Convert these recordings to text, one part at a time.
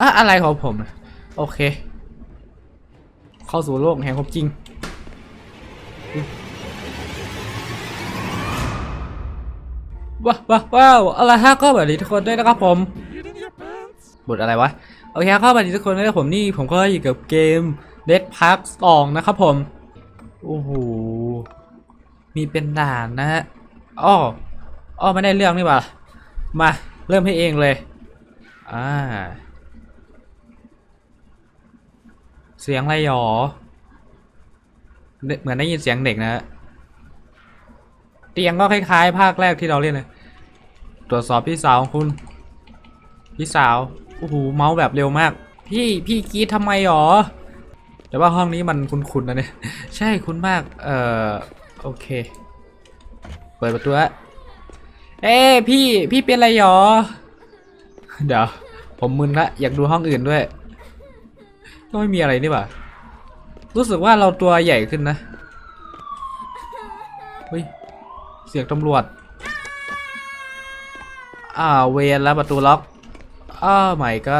อะอะไรของผม โอเค เข้าสู่โลกแห่งความจริง ว้าวว้าวอะไรฮะก็แบบนี้ทุกคนด้วยนะครับผมบทอะไรวะ โอเคครับก็แบบนี้ทุกคนด้วยนะผมนี่ ผมก็อยู่กับเกม Dead Park 2นะครับผม โอ้โห มีเป็นด่านนะฮะอ้ออ้อไม่ได้เรื่องนี่หว่ามา เริ่มให้เองเลย อ่า เสียงอะไรหรอเด็กเหมือนได้ยินเสียงเด็กนะฮะเตียงก็คล้ายๆ ภาคแรกที่เราเล่นเลยตรวจสอบพี่สาวของคุณ พี่สาวโอ้โหเมาส์แบบเร็วมาก พี่พี่กรีดทำไมหรอ แต่ว่าห้องนี้มันคุ้นๆนะเนี่ยใช่คุ้นมาก เอ่อโอเค เปิดประตูอะเอ้พี่พี่เป็นอะไรหรอ เดี๋ยวผมมึนละอยากดูห้องอื่นด้วย ก็ไม่มีอะไรนี่หว่ารู้สึกว่าเราตัวใหญ่ขึ้นนะเฮ้ยเสียงตำรวจ อ่าเวรแล้วประตูล็อกอ้าใหม่ก็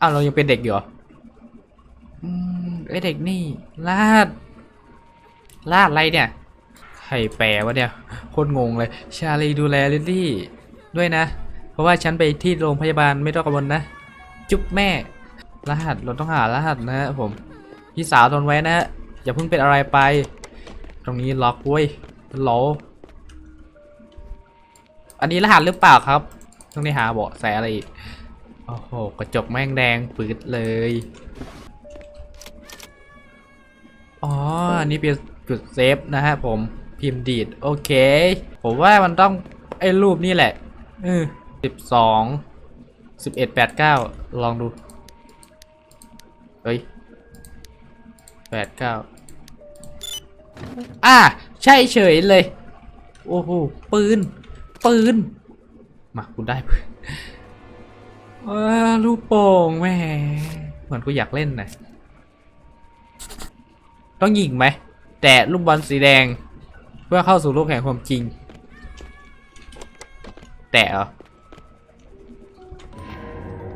อ้าวเรายังเป็นเด็กอยู่เหรออืมไอเด็กนี่ลาดลาดอะไรเนี่ยใครแปลวะเนี่ยโคตรงงเลย ชาลีดูแลลิลลี่ด้วยนะ เพราะว่าฉันไปที่โรงพยาบาลไม่ต้องกังวลนะ จุ๊บแม่ รหัสเราต้องหารหัสนะฮะผมพี่สาวทนไว้นะฮะอย่าเพิ่งเป็นอะไรไป ตรงนี้ล็อกเว้ยโหลอันนี้รหัสหรือเปล่าครับ ต้องได้หาเบาะแสอะไรอีกโอ้โหกระจกแม่งแดงปืดเลย อ๋อ อันนี้เป็นจุดเซฟนะฮะผมพิมพ์ดีดโอเค ผมว่ามันต้องไอ้รูปนี่แหละเออสิบสองสิบเอ็ดแปดเก้าลองดู เฮ้ยแปดเก้าอ่าใช่เฉยเลย โอ้โห ปืน ปืน มากูได้ปืนเออลูกโป่งแม่เหมือนกูอยากเล่นนะต้องยิงไหม แต่ลูกบอลสีแดง เพื่อเข้าสู่โลกแห่งความจริง แต่เหรอ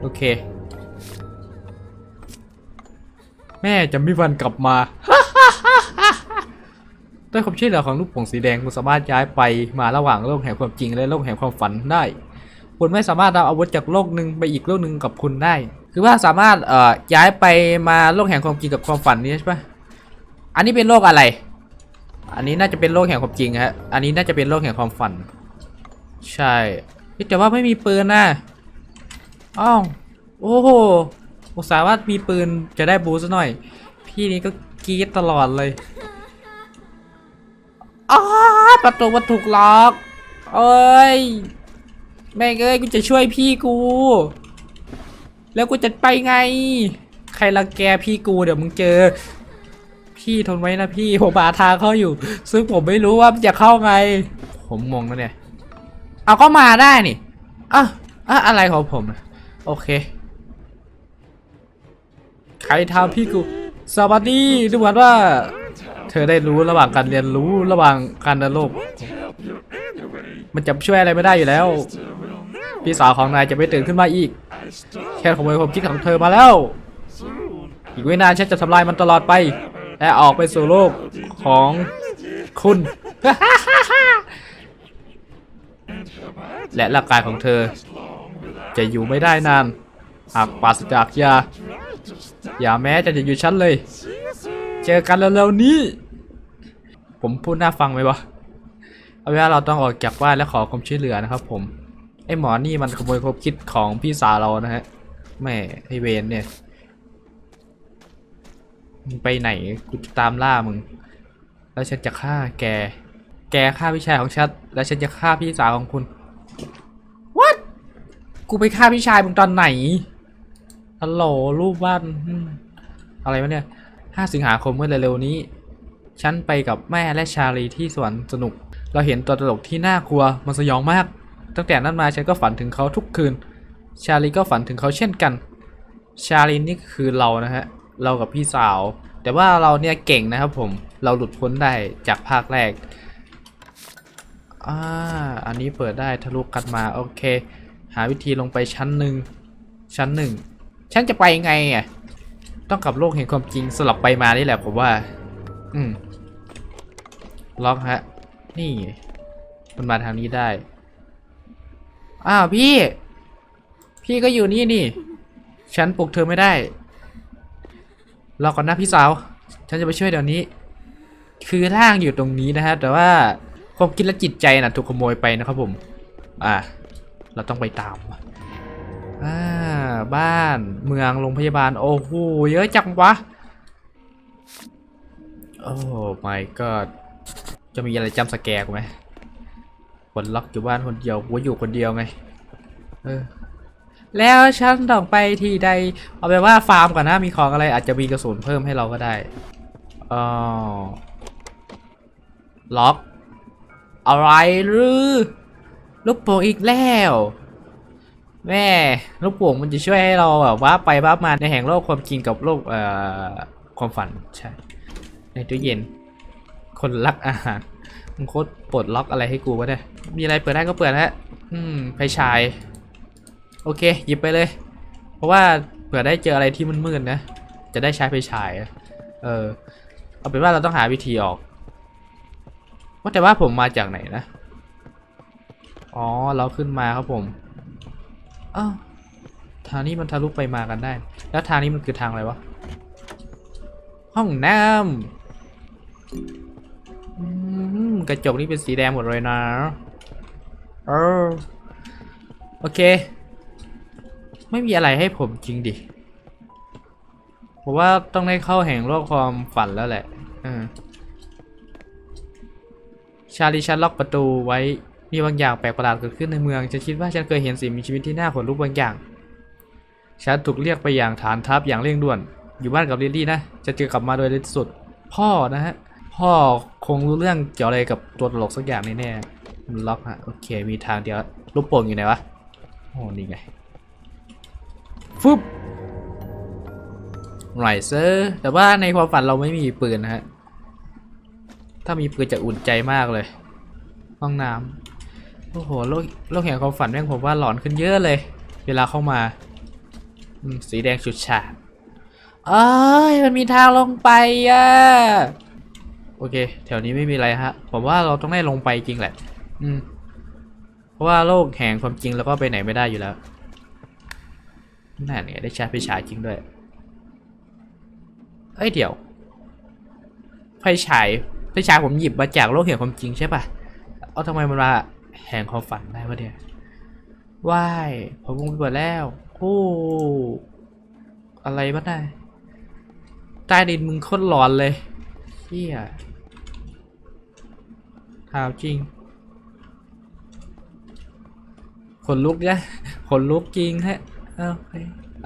โอเค แม่จะไม่วันกลับมาด้วยความช่วยเหลือของลูกโป่งสีแดงคุณสามารถย้ายไปมาระหว่างโลกแห่งความจริงและโลกแห่งความฝันได้ คุณไม่สามารถเอาอาวุธจากโลกหนึ่งไปอีกโลกหนึ่งกับคุณได้ คือว่าสามารถเอ่อย้ายไปมาโลกแห่งความจริงกับความฝันนี้ใช่ปะอันนี้เป็นโลกอะไร อันนี้น่าจะเป็นโลกแห่งความจริงฮะ อันนี้น่าจะเป็นโลกแห่งความฝัน ใช่แต่ว่าไม่มีปืนนะอ้าวโอ้โห อุตส่าห์ว่ามีปืนจะได้บูสหน่อย พี่นี่ก็กรีดตลอดเลยอ้าประตูมันถูกล็อกเอ้ยแม่งเอ้ยกูจะช่วยพี่กู แล้วกูจะไปไง ใครรังแกพี่กูเดี๋ยวมึงเจอ พี่ทนไว้นะพี่ผมหาทางเข้าอยู่ ซึ่งผมไม่รู้ว่าจะเข้าไง ผมงงนะเนี่ย เอาก็มาได้นี่อะอะอะไรของผม โอเค ใครทำพี่กูสวัสดีดูเหมือนว่า เธอได้รู้ระหว่างการเรียนรู้ระหว่างการเดินโลก มันจะช่วยอะไรไม่ได้อยู่แล้ว พี่สาวของนายจะไม่ตื่นขึ้นมาอีก แค่ขโมยความคิดของเธอมาแล้ว อีกไม่นานฉันจะทำลายมันตลอดไป และออกไปสู่โลกของคุณ และร่างกายของเธอ จะอยู่ไม่ได้นาน หากปราศจากยา อย่าแม้จะจะอยู่ชั้นเลย เจอกันเร็วๆนี้ ผมพูดน่าฟังไหมวะเอาเป็นว่าเราต้องออกจากบ้านและขอความช่วยเหลือนะครับ ผม ไอหมอนี่มันขโมยความคิดของพี่สาวเรานะฮะแม่ไอเวนเนี่ยมึงไปไหนกูจะตามล่ามึง แล้วฉันจะฆ่าแก แกฆ่าพี่ชายของฉัน แล้วฉันจะฆ่าพี่สาวของคุณ What กูไปฆ่าพี่ชายมึงตอนไหน ฮัลโหลรูปวาดอะไรวะเนี่ย5สิงหาคมเมื่อเร็วๆนี้ ฉันไปกับแม่และชาลีที่สวนสนุก เราเห็นตัวตลกที่น่ากลัวมันสยองมาก ตั้งแต่นั้นมาฉันก็ฝันถึงเขาทุกคืน ชาลีก็ฝันถึงเขาเช่นกัน ชาลีนี่คือเรานะฮะ เรากับพี่สาว แต่ว่าเราเนี่ยเก่งนะครับผม เราหลุดพ้นได้จากภาคแรก อ่า อันนี้เปิดได้ทะลุกันมา โอเค หาวิธีลงไปชั้นหนึ่ง ชั้นหนึ่ง ฉันจะไปไงอะ ต้องกับโลกแห่งความจริงสลับไปมานี่แหละผมว่า อืม ล็อกฮะ นี่ มันมาทางนี้ได้ อ้าวพี่ พี่ก็อยู่นี่นี่ ฉันปลุกเธอไม่ได้รอก่อนนะพี่สาว ฉันจะไปช่วยเดี๋ยวนี้ คือร่างอยู่ตรงนี้นะฮะ แต่ว่าความคิดและจิตใจน่ะถูกขโมยไปนะครับผม อ่า เราต้องไปตาม อ่า บ้านเมืองโรงพยาบาล โอ้โหเยอะจังวะ โอ้ my god จะมีอะไรจำสแกร์กูไหมคนล็อกอยู่บ้านคนเดียวกูอยู่คนเดียวไงเออแล้วฉันต้องไปที่ใด เอาไปนว่าฟาร์มก่อนนะมีของอะไรอาจจะมีกระสุนเพิ่มให้เราก็ได้อ๋อล็อกอะไรหรือลูกโป่งอีกแล้ว แม่ลูกโป่งมันจะช่วยให้เราแบบว่าไปบ้ามาในแห่งโลกความจริงกับโลกเอ่อความฝันใช่ในตู้เย็น คนรักอาหารมึงโคตรปลดล็อกอะไรให้กูวะเนี่ยมีอะไรเปิดได้ก็เปิดฮะอืมไฟฉาย โอเค หยิบไปเลย เพราะว่าเผื่อได้เจออะไรที่มืดๆนะ จะได้ใช้ไฟฉาย เออ เอาเป็นว่าเราต้องหาวิธีออก ว่าแต่ว่าผมมาจากไหนนะ อ๋อ เราขึ้นมาครับผม อ้าวทางนี้มันทะลุไปมากันได้ แล้วทางนี้มันคือทางอะไรวะ ห้องน้ำกระจกนี่เป็นสีแดงหมดเลยนะเออโอเค ไม่มีอะไรให้ผมจริงดิผมว่าต้องได้เข้าแห่งโลกความฝันแล้วแหละอชาลีชันล็อกประตูไว้ มีบางอย่างแปลกประหลาดเกิดขึ้นในเมืองฉันคิดว่าฉันเคยเห็นสิ่งมีชีวิตที่น่าขนลุกบางอย่าง ฉันถูกเรียกไปอย่างฐานทัพอย่างเร่งด่วน อยู่บ้านกับลิลลี่นะ จะเจอกลับมาโดยเร็วที่สุด พ่อนะฮะ พ่อคงรู้เรื่องเกี่ยวอะไรกับตัวตลกสักอย่างแน่ๆล็อกฮะ โอเค มีทางเดียวลูกโป่งอยู่ไหนวะ โอ้ นี่ไง ฟึบไรเซอร์แต่ว่าในความฝันเราไม่มีปืนนะฮะ ถ้ามีปืนจะอุ่นใจมากเลย ห้องน้ำ โอ้โหโลกโลกแห่งความฝันแม่งผมว่าหลอนขึ้นเยอะเลย เวลาเข้ามาสีแดงฉุดฉาดเอ้ยมันมีทางลงไปอะโอเค แถวนี้ไม่มีอะไรฮะ ผมว่าเราต้องได้ลงไปจริงแหละ อืม เพราะว่าโลกแห่งความจริงแล้วก็ไปไหนไม่ได้อยู่แล้วนั่นไงได้ชาร์จไฟฉายจริงด้วย เอ้ยเดี๋ยว ไฟฉาย ไฟฉายผมหยิบมาจากโลกแห่งความจริงใช่ปะเอาทำไมมันมา แห่งความฝันได้วะเนี่ยว้ายผมคงเปิดแล้วโอ้อะไรบ้างได้ใต้ดินมึงโคตรหลอนเลยเฮียข่าวจริงขนลุกนะขนลุกจริงฮะเอา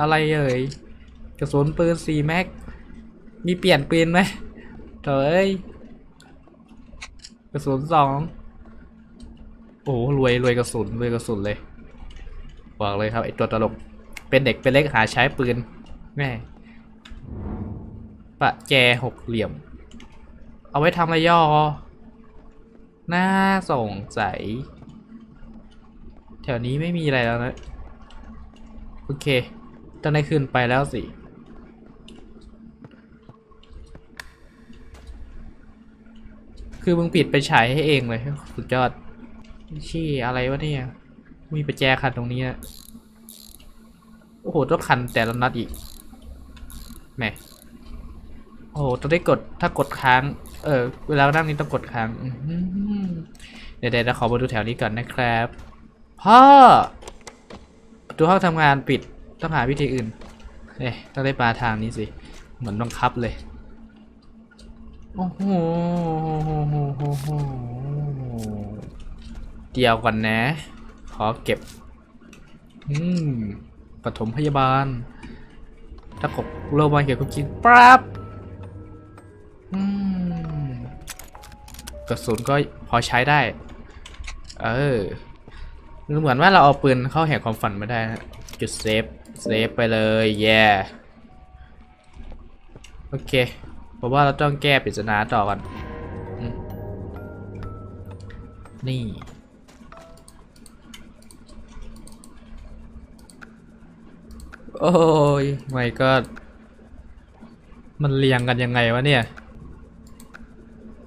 อะไรเอ่ยกระสุนปืนสี่แม็ก มีเปลี่ยนปืนไหมเถอะเอ้ยกระสุนสอง โอ้โหรวยรวยกระสุนรวยกระสุนเลยบอกเลยครับไอตัวตลกเป็นเด็กเป็นเล็กหาใช้ปืนแม่ปะแจหกเหลี่ยม เอาไว้ทำอะไรย่อน่าสงสัย แถวนี้ไม่มีอะไรแล้วนะ โอเคต้องได้ขึ้นไปแล้วสิคือมึงปิดไปฉายให้เองเลยสุดยอด ชี่อะไรวะเนี่ย มีประแจขันตรงนี้นะโอ้โหต้องขันแต่ละนัดอีกแหมโอ้โหต้องได้กดถ้ากดค้าง เออ เวลานั่งนี้ต้องกดค้างเดี๋ยวเดี๋ยวขอมาดูแถวนี้ก่อนนะครับพ่อประตูห้องทำงานปิดต้องหาวิธีอื่นเอ๊ะต้องได้ปลาทางนี้สิ เหมือนบังคับเลย โอ้โห เดียวก่อนนะ ขอเก็บ อืมปฐมพยาบาล ถ้ากบโลมาเกี่ยวกับกินปั๊บอืมกระสุนก็พอใช้ได้ เออเหมือนว่าเราเอาปืนเข้าแหกความฝันไม่ได้นะจุดเซฟ เซฟไปเลย แย่โอเคเพราะว่าเราต้องแก้ปริศนาต่อกันนี่ อ โอ้ยไม่ก็มันเรียงกันยังไงวะเนี่ย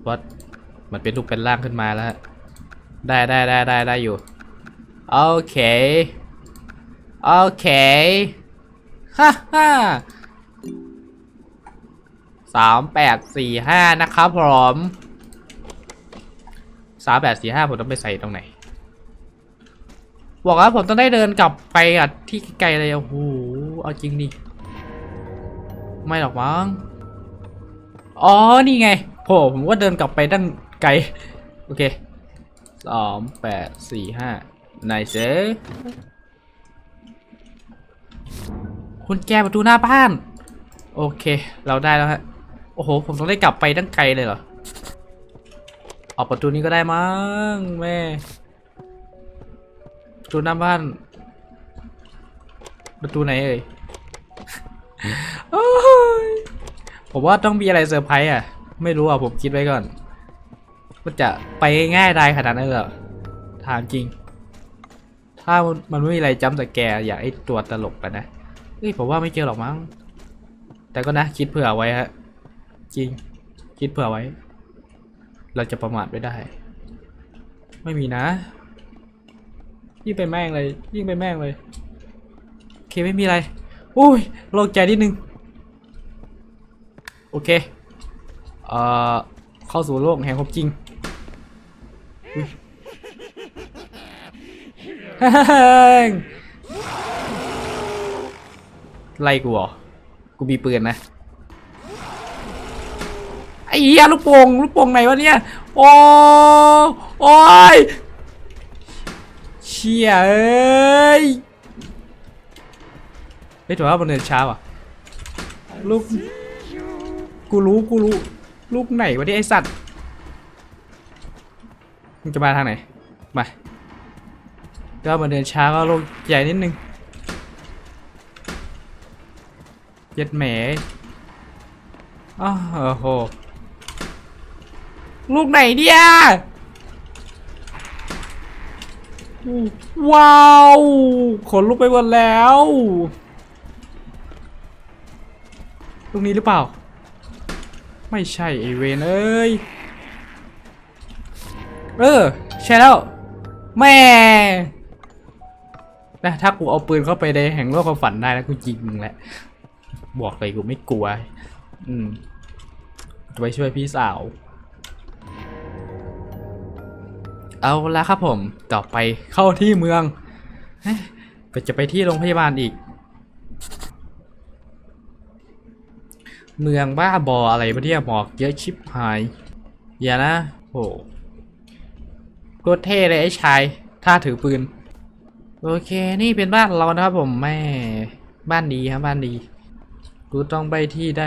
วัดมันเป็นรูปเป็นร่างขึ้นมาแล้ว ได้ได้ได้ได้ได้อยู่ โอเค โอเค ฮ่าฮ่าสามแปดสี่ห้านะครับผมสามแปดสี่ห้าผมต้องไปใส่ตรงไหน บอกว่าผมต้องได้เดินกลับไปอะที่ไกลเลยโอ้โห เอาจริงดิไม่หรอกมั้งอ๋อ นี่ไงโหผมว่าเดินกลับไปตั้งไกล โอเคสองแปดสี่ห้าไหนเซคุณแกประตูหน้าบ้าน โอเค เราได้แล้วฮะ โอ้โห ผมต้องได้กลับไปตั้งไกลเลยเหรอ ออกประตูนี้ก็ได้มั้งแม่ประตูหน้าบ้าน ประตูไหนเอ่ยโอ้ยผมว่าต้องมีอะไรเซอร์ไพรส์อะ ไม่รู้อะผมคิดไว้ก่อนว่าจะไปง่ายได้ขนาดนั้นเหรอถามจริง ถ้ามันไม่มีอะไรจำแต่แกร์อยากให้ตัวตลกกันนะเฮ้ยผมว่าไม่เจอหรอกมั้ง แต่ก็นะคิดเผื่อไว้ฮะ จริง คิดเผื่อไว้ เราจะประมาทไม่ได้ ไม่มีนะ ยิ่งไปแม่งเลย ยิ่งไปแม่งเลยโอ เคไม่มีอะไรโอ้ยโล่งใจนิดนึง โอเค เอ่อ เข้าสู่โลกแห่งความจริงอุ๊ยแฮ่งไล่กูเหรอ กูมีปืนนะ ไอ้เหี้ยลูกโป่งลูกโป่งไหนวะเนี่ย โอ้โอ้ยเชี่ยเอ้ย ฮ้ยถือว่ามันเดินช้าว่ะลูกกูรู้กูรู้ลูกไหนวะเนี่ไอสัตว์มึงจะมาทางไหนมาก็มาเดินช้าก็ลูกใหญ่นิดนึงเย็ดแหมอ้าวโอ้โหลูกไหนเนี่ยว้าวขนลุกไปหมดแล้ว ตรงนี้หรือเปล่า ไม่ใช่ไอเวนเอ้ย เออ ใช่แล้ว แม่นะถ้ากูเอาปืนเข้าไปในแห่งโลกความฝันได้แล้วกูยิงมึงแหละ บอกเลยกูไม่กลัว อืมจะไปช่วยพี่สาว เอาละครับผม ต่อไปเข้าที่เมือง ก็จะไปที่โรงพยาบาลอีก เมืองบ้าบออะไรวะเนี่ยหมอกเยอะชิบหาย อย่านะโหโคตรเท่เลยไอ้ชายถ้าถือปืน โอเคนี่เป็นบ้านเรานะครับผมแม่บ้านดีครับบ้านดี กูต้องไปที่ใด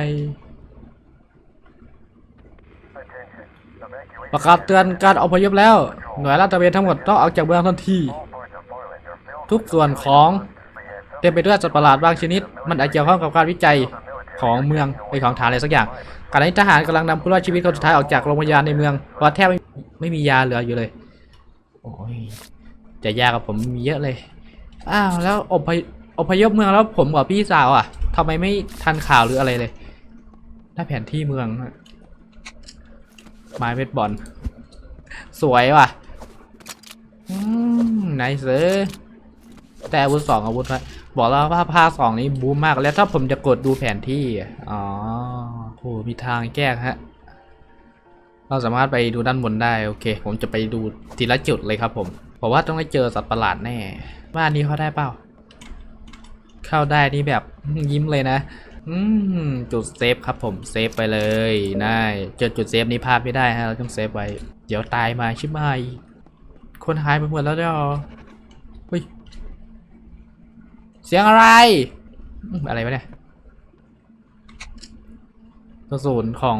ประกาศเตือนการอพยพแล้ว หน่วยลาดตระเวนทั้งหมดต้องออกจากเมืองทันที ทุกส่วนของเต็มไปด้วยสัตว์ประหลาดบางชนิด มันอาจเกี่ยวข้องกับการวิจัย ของเมืองไปของฐานอะไรสักอย่างขณะนี้ทหารกำลังนำผู้รอดชีวิตคนสุดท้ายออกจากโรงพยาบาลในเมืองเพราะแทบไม่ไม่มียาเหลืออยู่เลยโอ้ยจะยากกับผมมีเยอะเลยอ้าวแล้วอพยอพยพเมืองแล้วผมกับพี่สาวอะทำไมไม่ทันข่าวหรืออะไรเลยได้แผนที่เมืองไม้เม็ดบอลสวยว่ะอืมไนเซอแต่อาวุธสองอาวุธไว้ บอกแล้วว่าภาคสองนี้บูมมากแล้วถ้าผมจะกดดูแผนที่ อ๋อโหมีทางแก้ฮะ เราสามารถไปดูด้านบนได้ โอเค ผมจะไปดูทีละจุดเลยครับผมบอกว่าต้องได้เจอสัตว์ประหลาดแน่บ้านนี้เข้าได้เปล่า เข้าได้นี่แบบยิ้มเลยนะ อืมจุดเซฟครับผม เซฟไปเลยได้เจอจุดเซฟนี้พลาดไม่ได้ฮะ เราต้องเซฟไว้ เดี๋ยวตายมาชิบหายคนหายไปหมดแล้วเด้อ สียงอะไร อะไรวะเนี่ยกระสุนของ